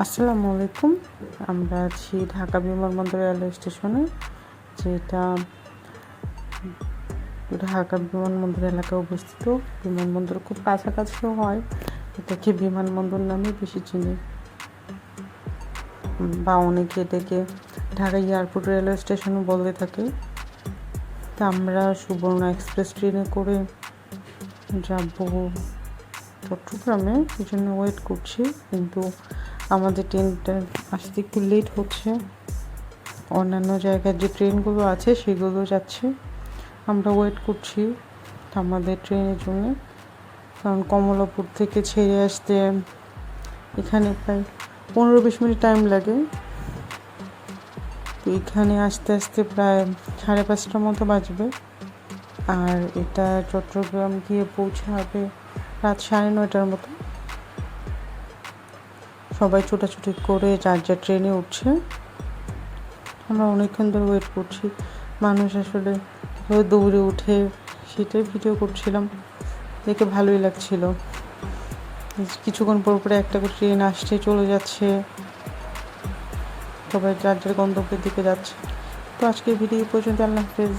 আসসালামু আলাইকুম। আমরা আছি ঢাকা বিমানবন্দর রেলওয়ে স্টেশনে, যেটা ঢাকা বিমানবন্দর এলাকায় অবস্থিত। বিমানবন্দর খুব কাছাকাছিও হয়, এটাকে বিমানবন্দর নামে বেশি চিনি। বা অনেকে এটাকে ঢাকা এয়ারপোর্ট রেলওয়ে স্টেশনও বলতে থাকে। তা আমরা সুবর্ণ এক্সপ্রেস ট্রেনে করে যাব চট্টগ্রামে এই জন্য ওয়েট করছি, কিন্তু আমাদের ট্রেনটা আসতে একটু লেট হচ্ছে। অন্যান্য জায়গার যে ট্রেনগুলো আছে, সেগুলো যাচ্ছে। আমরা ওয়েট করছি আমাদের ট্রেনের জন্য। কারণ কমলাপুর থেকে ছেড়ে আসতে এখানে প্রায় পনেরো বিশ মিনিট টাইম লাগে। তো এখানে আসতে আসতে প্রায় সাড়ে পাঁচটার মতো বাজবে। আর এটা চট্টগ্রাম গিয়ে পৌঁছাবে রাত সাড়ে নয়টার মতো। সবাই ছোটাছুটি করে যার যার ট্রেনে উঠছে। আমরা অনেকক্ষণ ধরে ওয়েট করছি। মানুষ আসলে দৌড়ে উঠে সেটাই ভিডিও করছিলাম। দেখে ভালোই লাগছিল। কিছুক্ষণ পর পরে একটা করে ট্রেন আসছে, চলে যাচ্ছে। সবাই যার যার গন্তব্যের দিকে যাচ্ছে। তো আজকের ভিডিও পর্যন্ত, আল্লাহ হাফেজ।